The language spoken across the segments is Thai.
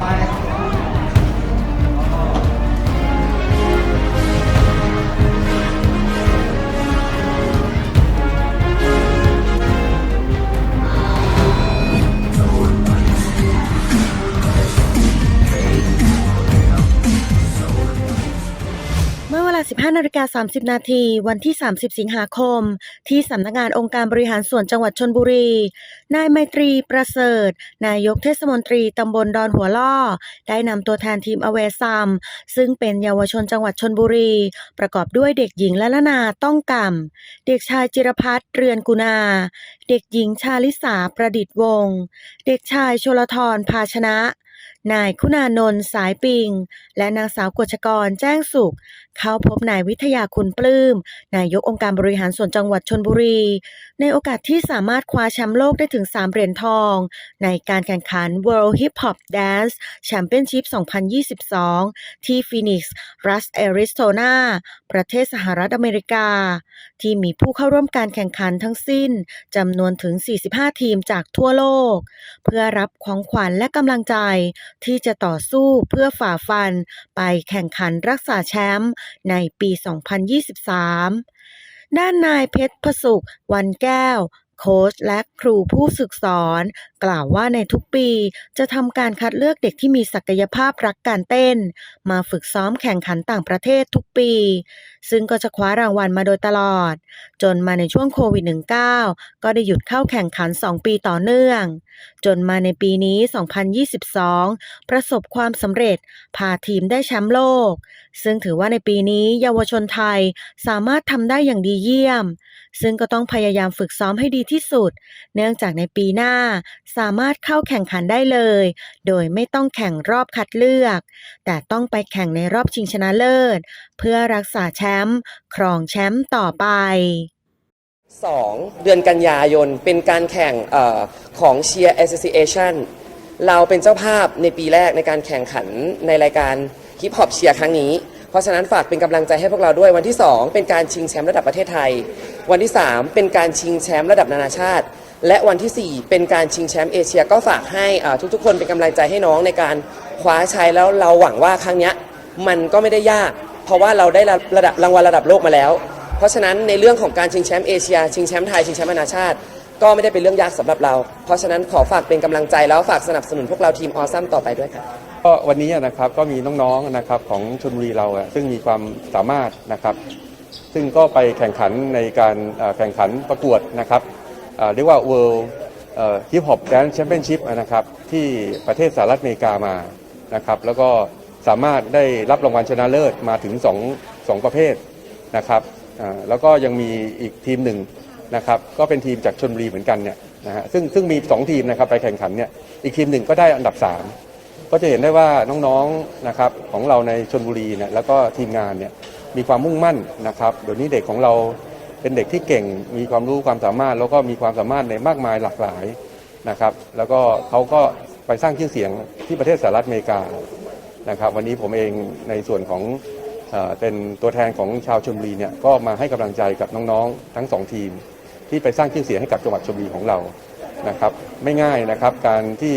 เ15นาฬิกา30 นาที วันที่ 30 สิงหาคม ที่สำนักงานองค์การบริหารส่วนจังหวัดชนบุรี นายไมตรีประเสริฐ นายกเทศมนตรีตำบลดอนหัวล่อ ได้นำตัวแทนทีมอเวซัม ซึ่งเป็นเยาวชนจังหวัดชนบุรี ประกอบด้วยเด็กหญิงละละนาต้องกำเด็กชายจิรพัฒน์เรือนกุณา เด็กหญิงชาลิสาประดิษฐ์วงศ์เด็กชายชลธรภาชนะนายคุณานนท์สายปิง และนางสาวกฤชกรแจ้งสุข เข้าพบนายวิทยาคุณปลื้ม นายกองค์การบริหารส่วนจังหวัดชนบุรี ในโอกาสที่สามารถคว้าแชมป์โลกได้ถึง 3 เหรียญทอง ในการแข่งขัน World Hip Hop Dance Championship 2022 ที่ฟีนิกซ์รัฐแอริโซนาประเทศสหรัฐอเมริกา ที่มีผู้เข้าร่วมการแข่งขันทั้งสิ้นจำนวนถึง 45 ทีมจากทั่วโลก เพื่อรับของขวัญและกำลังใจที่จะต่อสู้เพื่อฝ่าฟันไปแข่งขันรักษาแชมป์ในปี 2023 ด้านนายเพชรพสุขวันแก้ว โค้ชและครูผู้ฝึกสอน กล่าวว่าในทุกปีจะทำการคัดเลือกเด็กที่มีศักยภาพรักการเต้น มาฝึกซ้อมแข่งขันต่างประเทศทุกปี ซึ่งก็จะคว้ารางวัลมาโดยตลอด จนมาในช่วงโควิด -19 ก็ได้หยุดเข้าแข่งขัน 2 ปีต่อเนื่อง จนมาในปีนี้ 2022 ประสบความสำเร็จ พาทีมได้แชมป์โลก ซึ่งถือว่าในปีนี้เยาวชนไทยสามารถทำได้อย่างดีเยี่ยม ซึ่งก็ต้องพยายามฝึกซ้อมให้ดีที่สุด เนื่องจากในปีหน้าสามารถเข้าแข่งขันได้เลย โดยไม่ต้องแข่งรอบคัดเลือก แต่ต้องไปแข่งในรอบชิงชนะเลิศ เพื่อรักษาแชมป์ครองแชมป์ต่อไป 2 เดือนกันยายนเป็นการแข่งอของ Cheer Association เราเป็นเจ้าภาพในปีแรกในการแข่งขันในรายการ ฮิปฮอปเชียร์ครั้งนี้ เพราะฉะนั้นฝากเป็นกำลังใจให้พวกเราด้วยวันที่ 2 เป็นการชิงแชมป์ระดับประเทศไทย วันที่ 3 เป็นการชิงแชมป์ระดับนานาชาติ และวันที่ 4 เป็นการชิงแชมป์เอเชีย ก็ฝากให้ทุกๆ คนเป็นกำลังใจให้น้องในการคว้าชัยแล้วเราหวังว่าครั้งนี้มันก็ไม่ได้ยาก เพราะว่าเราได้ระดับรางวัลระดับโลกมาแล้ว เพราะฉะนั้นในเรื่องของการชิงแชมป์เอเชียชิงแชมป์ไทยชิงแชมป์นานาชาติก็ไม่ได้เป็นเรื่องยากสำหรับเรา เพราะฉะนั้นขอฝากเป็นกำลังใจแล้วฝากสนับสนุนพวกเราทีมออซัมต่อไปด้วยครับ ก็วันนี้นะครับก็มีน้องๆนะครับของชลบุรีเราซึ่งมีความสามารถนะครับ ซึ่งก็ไปแข่งขันในการแข่งขันประกวดนะครับเรียกว่า World Hip Hop Dance Championship นะครับที่ประเทศสหรัฐอเมริกามานะครับแล้วก็สามารถได้รับรางวัลชนะเลิศมาถึง2งประเภทนะครับแล้วก็ยังมีอีกทีมหนึ่งนะครับก็เป็นทีมจากชลบุรีเหมือนกันเนี่ยนะฮะซึ่งซึ่งมี 2 ทีมนะครับไปแข่งขันเนี่ยอีกทีมหนึ่งก็ได้อันดับ 3 ก็จะเห็นได้ว่าน้องๆนะครับของเราในชนบุรีเนี่ยแล้วก็ทีมงานเนี่ยมีความมุ่งมั่นนะครับเดี๋ยวนี้เด็กของเราเป็นเด็กที่เก่งมีความรู้ความสามารถ แล้วก็มีความสามารถในมากมายหลากหลายนะครับ แล้วก็เขาก็ไปสร้างชื่อเสียงที่ประเทศสหรัฐอเมริกานะครับ วันนี้ผมเองในส่วนของเออเป็นตัวแทนของชาวชลบุรีเนี่ยก็มาให้กำลังใจกับน้องๆ ทั้งสองทีม ที่ไปสร้างชื่อเสียงให้กับจังหวัดชลบุรีของเรานะครับ ไม่ง่ายนะครับ การที่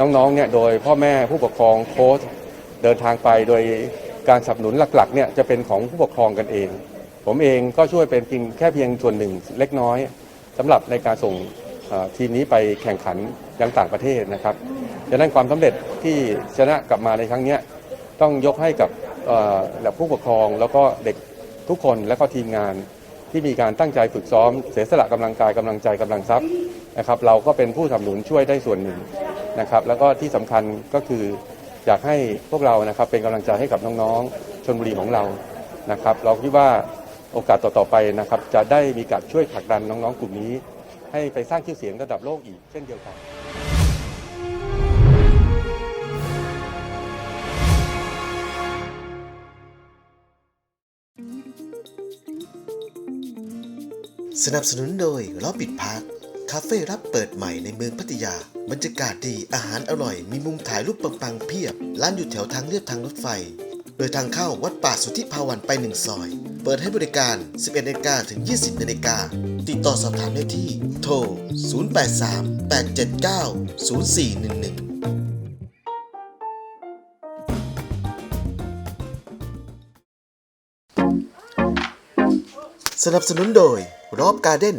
น้องๆเนี่ยโดยพ่อแม่ผู้ปกครองโค้ชเดินทางไปโดยการสนับสนุนหลักๆเนี่ยจะเป็นของผู้ปกครองกันเอง ผมเองก็ช่วยเป็นเพียงแค่เพียงส่วนหนึ่งเล็กน้อยสำหรับในการส่งทีมนี้ไปแข่งขันยังต่างประเทศนะครับดังนั้นความสำเร็จที่ชนะกลับมาในครั้งนี้ต้องยกให้กับผู้ปกครองแล้วก็เด็กทุกคนและก็ทีมงานที่มีการตั้งใจฝึกซ้อม เสียสละกำลังกายกำลังใจกำลังทรัพย์นะครับ เราก็เป็นผู้สนับสนุนช่วยได้ส่วนหนึ่ง นะครับ แล้วก็ที่สำคัญก็คืออยากให้พวกเรานะครับเป็นกำลังใจให้กับน้องๆชนบุรีของเรานะครับ เราคิดว่าโอกาสต่อๆไปนะครับ จะได้มีการช่วยผลักดันน้องๆกลุ่มนี้ ให้ไปสร้างชื่อเสียงระดับโลกอีกเช่นเดียวกันสนับสนุนโดยล้อปิดพาร์ คาเฟ่รับเปิดใหม่ในเมืองพัทยา บรรยากาศดีอาหารอร่อย มีมุมถ่ายรูปปังๆเพียบ ร้านอยู่แถวทางเลียบทางรถไฟ โดยทางเข้าวัดป่าสุทธิภาวันไปหนึ่งซอย เปิดให้บริการ 11นากาถึง 20นากาติดต่อสอบถามได้ที่ โทร 0838790411สนับสนุนโดยรอบการ์เด้น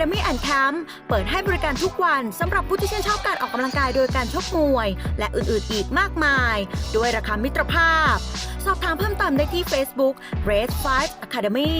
Academy and Camp เปิดให้บริการทุกวันสำหรับผู้ที่ชื่นชอบการออกกำลังกายโดยการชกมวย และอื่นๆอีกมากมาย ด้วยราคามิตรภาพ สอบถามเพิ่มเติมได้ที่ Facebook Red 5 Academy